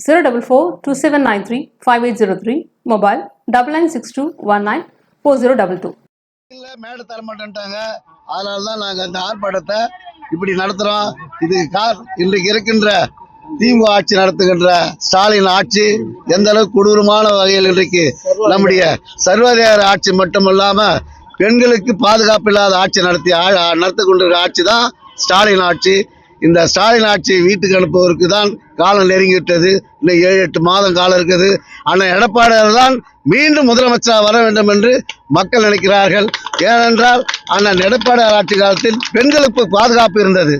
zero double four two seven nine three five eight zero three mobile double nine six two one nine four zero double two இல்லை மேடை தர மாட்டேன்ட்டாங்க. அதனால தான் நாங்கள் இந்த ஆர்ப்பாட்டத்தை இப்படி நடத்துகிறோம் இது கார் இன்றைக்கு இருக்கின்ற திமுக ஆட்சி நடத்துகின்ற ஸ்டாலின் ஆட்சி எந்த அளவுக்கு கொடூரமான வகையில் இன்றைக்கு நம்முடைய சர்வதேச ஆட்சி மட்டுமல்லாம பெண்களுக்கு பாதுகாப்பு இல்லாத ஆட்சி நடத்தி ஆ- நடத்தி கொண்டிருக்கிற ஆட்சி தான் ஸ்டாலின் ஆட்சி. இந்த ஸ்டாலின் ஆட்சியை வீட்டுக்கு அனுப்புவதற்கு தான் காலம் நெருங்கிவிட்டது. இன்னும் ஏழு எட்டு மாதம் காலம் இருக்குது. ஆனால் எடப்பாடியார் தான் மீண்டும் முதலமைச்சராக வர வேண்டும் என்று மக்கள் நினைக்கிறார்கள். ஏனென்றால் அண்ணன் எடப்பாடியார் ஆட்சி காலத்தில் பெண்களுக்கு பாதுகாப்பு இருந்தது.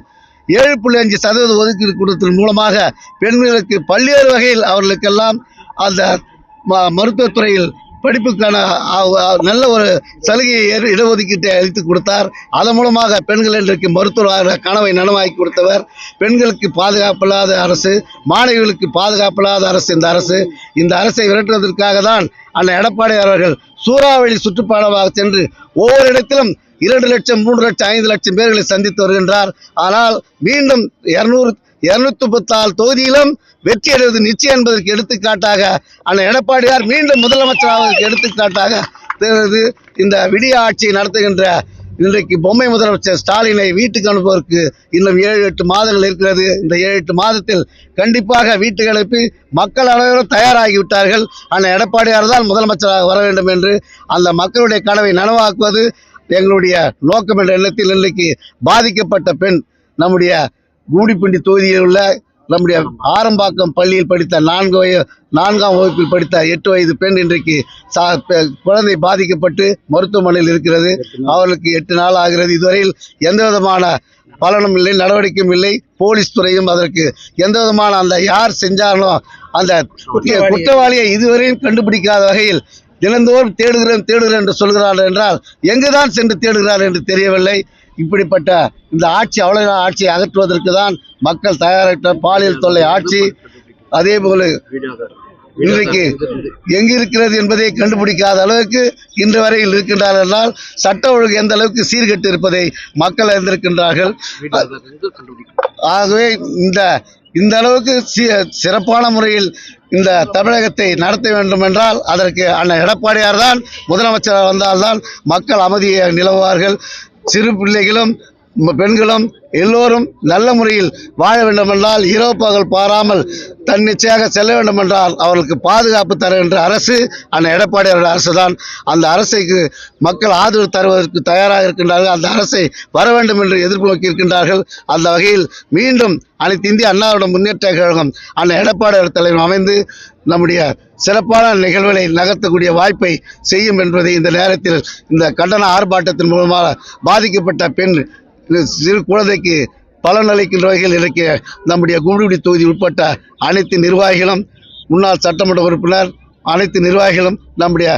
ஏழு புள்ளி அஞ்சு சதவீத ஒதுக்கீடு கூட்டத்தின் மூலமாக பெண்களுக்கு பல்வேறு வகையில் அவர்களுக்கெல்லாம் அந்த ம- மருத்துவத்துறையில் படிப்புக்கான நல்ல ஒரு சலுகையை இடஒதுக்கீட்டை அளித்து கொடுத்தார். அதன் மூலமாக பெண்கள் இன்றைக்கு மருத்துவ கனவை நனவாக்கி கொடுத்தவர். பெண்களுக்கு பாதுகாப்பில்லாத அரசு மாணவிகளுக்கு பாதுகாப்பில்லாத அரசு இந்த அரசு. இந்த அரசை விரட்டுவதற்காக தான் அந்த எடப்பாடி அவர்கள் சூறாவளி சுற்றுப்பாடமாக சென்று ஒவ்வொரு இடத்திலும் இரண்டு லட்சம் மூன்று லட்சம் ஐந்து லட்சம் பேர்களை சந்தித்து வருகின்றார். ஆனால் மீண்டும் இரநூறு இருநூத்தி முப்பத்தாறு தொகுதியிலும் வெற்றி அடைவது நிச்சயம் என்பதற்கு எடுத்துக்காட்டாக அண்ணன் எடப்பாடியார் மீண்டும் முதலமைச்சராவதற்கு எடுத்துக்காட்டாக திகழ்கிறது இந்த விடிய ஆட்சியை நடத்துகின்ற இன்றைக்கு பொம்மை முதலமைச்சர் ஸ்டாலினை வீட்டுக்கு அனுப்புவதற்கு இன்னும் ஏழு எட்டு மாதங்கள் இருக்கிறது. இந்த ஏழு எட்டு மாதத்தில் கண்டிப்பாக வீட்டுக்கு அனுப்பி மக்கள் அனைவரும் தயாராகி விட்டார்கள் எடப்பாடியார் தான் முதலமைச்சராக வர வேண்டும் என்று அந்த மக்களுடைய கனவை நனவாக்குவது எங்களுடைய நோக்கம் என்ற எண்ணத்தில் இன்றைக்கு பாதிக்கப்பட்ட பெண் நம்முடைய கூடிப்பிண்டி தொகுதியில் உள்ள நம்முடைய ஆரம்பாக்கம் பள்ளியில் படித்த நான்கு வய நான்காம் வகுப்பில் படித்த எட்டு வயது பெண் இன்றைக்கு சா குழந்தை பாதிக்கப்பட்டு மருத்துவமனையில் இருக்கிறது. அவர்களுக்கு எட்டு நாள் ஆகிறது. இதுவரையில் எந்த விதமான பலனும் இல்லை நடவடிக்கையும் இல்லை. போலீஸ் துறையும் அதற்கு எந்த விதமான அந்த யார் செஞ்சாலும் அந்த குற்றவாளியை இதுவரையும் கண்டுபிடிக்காத வகையில் தினந்தோறும் தேடுகிறேன் தேடுகிறேன் என்று சொல்கிறார்கள் என்றால் எங்குதான் சென்று தேடுகிறார் என்று தெரியவில்லை. இப்படிப்பட்ட இந்த ஆட்சி அவ்வளவு ஆட்சியை அகற்றுவதற்கு தான் மக்கள் தயாரிட்ட பாலியல் தொல்லை ஆட்சி அதே போல இன்றைக்கு எங்கு இருக்கிறது என்பதை கண்டுபிடிக்காத அளவுக்கு இன்று வரையில் இருக்கின்றார்கள் என்றால் சட்ட ஒழுங்கு எந்த அளவுக்கு சீர்கெட்டு இருப்பதை மக்கள் அறிந்திருக்கின்றார்கள். ஆகவே இந்த இந்த அளவுக்கு சிறப்பான முறையில் இந்த தமிழகத்தை நடத்த வேண்டும் என்றால் அதற்கு அண்ணன் எடப்பாடியார் தான் முதலமைச்சராக வந்தால்தான் மக்கள் அமைதியை நிலவுவார்கள். சிறு பிள்ளைகளும் பெண்களும் எல்லோரும் நல்ல முறையில் வாழ வேண்டுமென்றால் இரவு பகல் பாராமல் தன்னிச்சையாக செல்ல வேண்டுமென்றால் அவர்களுக்கு பாதுகாப்பு தருகின்ற அரசு அந்த எடப்பாடியார் அரசு தான் அந்த அரசைக்கு மக்கள் ஆதரவு தருவதற்கு தயாராக இருக்கின்றார்கள். அந்த அரசை வர வேண்டும் என்று எதிர்ப்பு இருக்கின்றார்கள். அந்த வகையில் மீண்டும் அனைத்து இந்திய அண்ணாவிட முன்னேற்ற கழகம் அந்த எடப்பாடியார் தலைவர் அமைந்து நம்முடைய சிறப்பான நிகழ்வுகளை நகர்த்தக்கூடிய வாய்ப்பை செய்யும் என்பதை இந்த நேரத்தில் இந்த கண்டன ஆர்ப்பாட்டத்தின் மூலமாக பாதிக்கப்பட்ட பெண் சிறு குழந்தைக்கு பலன் அளிக்கின்ற வகையில் இன்றைக்கு நம்முடைய கும்மிடி தொகுதி உட்பட்ட அனைத்து நிர்வாகிகளும் முன்னாள் சட்டமன்ற உறுப்பினர் அனைத்து நிர்வாகிகளும் நம்முடைய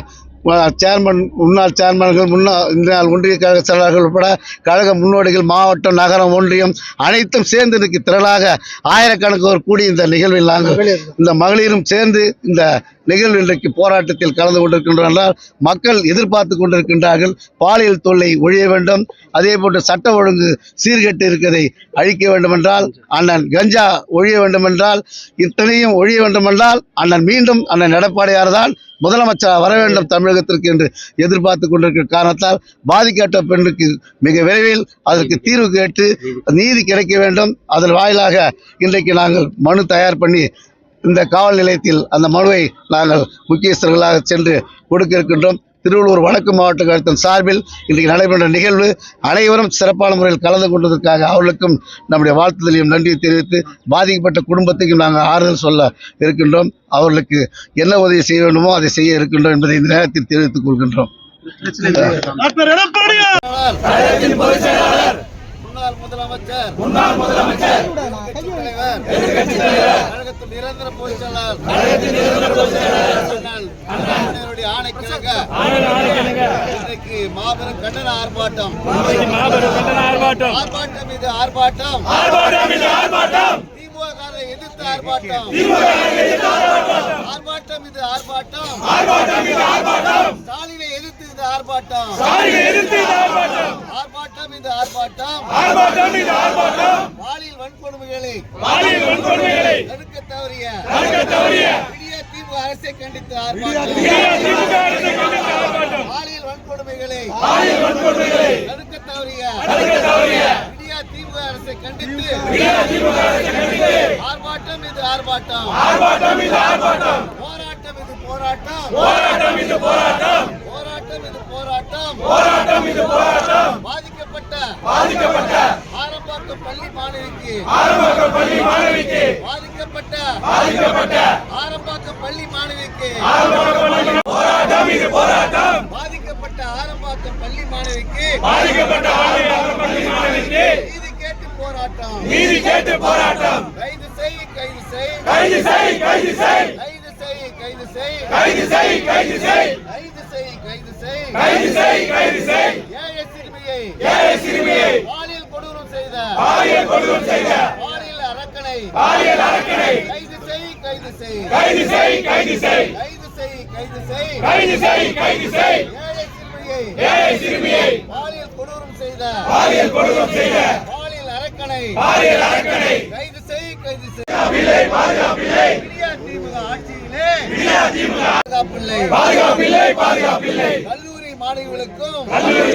சேர்மன் முன்னாள் சேர்மன்கள் முன்னாள் இந்நாள் ஒன்றிய கழக செயலாளர்கள் உட்பட கழக முன்னோடிகள் மாவட்டம் நகரம் ஒன்றியம் அனைத்தும் சேர்ந்து இன்னைக்கு திரளாக ஆயிரக்கணக்கோர் கூடி இந்த நிகழ்வில் நாங்கள் இந்த மகளிரும் சேர்ந்து இந்த நிகழ்வு இன்றைக்கு போராட்டத்தில் கலந்து கொண்டிருக்கின்றனர் என்றால் மக்கள் எதிர்பார்த்து கொண்டிருக்கின்றார்கள். பாலியல் தொல்லை ஒழிய வேண்டும். அதே போன்று சட்ட ஒழுங்கு சீர்கெட்டு இருக்கிறதை அழிக்க வேண்டுமென்றால் அண்ணன் கஞ்சா ஒழிய வேண்டுமென்றால் இத்தனையும் ஒழிய வேண்டுமென்றால் அண்ணன் மீண்டும் அண்ணன் எடப்பாடியார் தான் முதலமைச்சராக வர வேண்டும் தமிழகத்திற்கு என்று எதிர்பார்த்து கொண்டிருக்கிற காரணத்தால் பாதிக்கப்பட்ட பெண்ணுக்கு மிக விரைவில் அதற்கு தீர்வு கேட்டு நீதி கிடைக்க வேண்டும். அதன் வாயிலாக இன்றைக்கு நாங்கள் மனு தயார் பண்ணி இந்த காவல் நிலையத்தில் அந்த மனுவை நாங்கள் முக்கியஸ்தர்களாக சென்று கொடுக்க இருக்கின்றோம். திருவள்ளூர் வடக்கு மாவட்ட கழகத்தின் சார்பில் இன்றைக்கு நடைபெற்ற நிகழ்வு அனைவரும் சிறப்பான முறையில் கலந்து கொண்டதற்காக அவர்களுக்கும் நம்முடைய வாழ்த்துதலையும் நன்றியை தெரிவித்து பாதிக்கப்பட்ட குடும்பத்தையும் நாங்கள் ஆறுதல் சொல்ல இருக்கின்றோம். அவர்களுக்கு என்ன உதவி செய்ய வேண்டுமோ அதை செய்ய இருக்கின்றோம் என்பதை இந்த நேரத்தில் தெரிவித்துக் கொள்கின்றோம். முதலமைச்சர் முன்னாள் முதலமைச்சர். நிரந்தர இன்றைக்கு மாபெரும் கண்டன ஆர்ப்பாட்டம். ஆர்ப்பாட்டம். இது ஆர்ப்பாட்டம். ஆர்ப்பாட்டம் இது எதிர்த்து ஆர்ப்பாட்டம். ஆர்ப்பாட்டம். இது ஆர்ப்பாட்டம். ஆர்ப்பாட்டம் இது ஆர்ப்பாட்டம். ஸ்டாலினை எதிர்த்து இந்த ஆர்ப்பாட்டம். ஸ்டாலினை எதிர்த்து இந்த ஆர்ப்பாட்டம். ஆர்ப்பாட்டம் இது ஆர்ப்பாட்டம். ஆர்ப்பாட்டம் இது ஆர்ப்பாட்டம். பாலியல் வன்கொடுமைகளை பாலியல் வன்கொடுமைகளை தவறிய விடிய திமுக அரசை கண்டித்து ஆர்ப்பாட்டம். பாலியல் வன்கொடுமைகளை தடுக்க தவறிய விடிய திமுக அரசை கண்டித்து ஆர்ப்பாட்டம் இது ஆர்ப்பாட்டம். போராட்டம் இது போராட்டம். போராட்டம் இது போராட்டம். பாதிக்கப்பட்ட ஆரம்பாக்கம் பள்ளி மாணவிக்கு. பாதிக்கப்பட்ட ஆரம்பாக்கம் பள்ளி மாணவிக்கு பாதிக்கப்பட்ட ஆரம்பாக்கம் பள்ளி மாணவிக்கு நீதி கேட்டு போராட்டம். கைது செய். கைது செய் கைது செய். கைது செய் கைது செய். கைது செய் கைது செய். கைது செய் கைது செய். ஏழை சிறுமியை ஏழை சிறுமியை பாலியல் கொடூரம் செய்த பாலியல் கொடூரம் செய்த அரக்கனை பாலியல் அரக்கனை கைது செய் கைது செய். கைது செய் கைது செய். கைது செய் கைது செய். கைது செய் கைது செய். ஏழை சிறுமியை ஏழை சிறுமியை. பாலியல் கொடூரம் செய்த. பாலியல் கொடூரம் செய்த. பாலியல் அரக்கனை. பாலியல் அரக்கனை. கைது செய் கைது செய். பாதுகாப்பில்லை பாதுகாப்பில்லை. திமுக ஆட்சியிலே திமுக. பாதுகாப்பில்லை. பாதுகாப்பில்லை பாதுகாப்பில்லை. கல்லூரி மாணவிகளுக்கும் கல்லூரி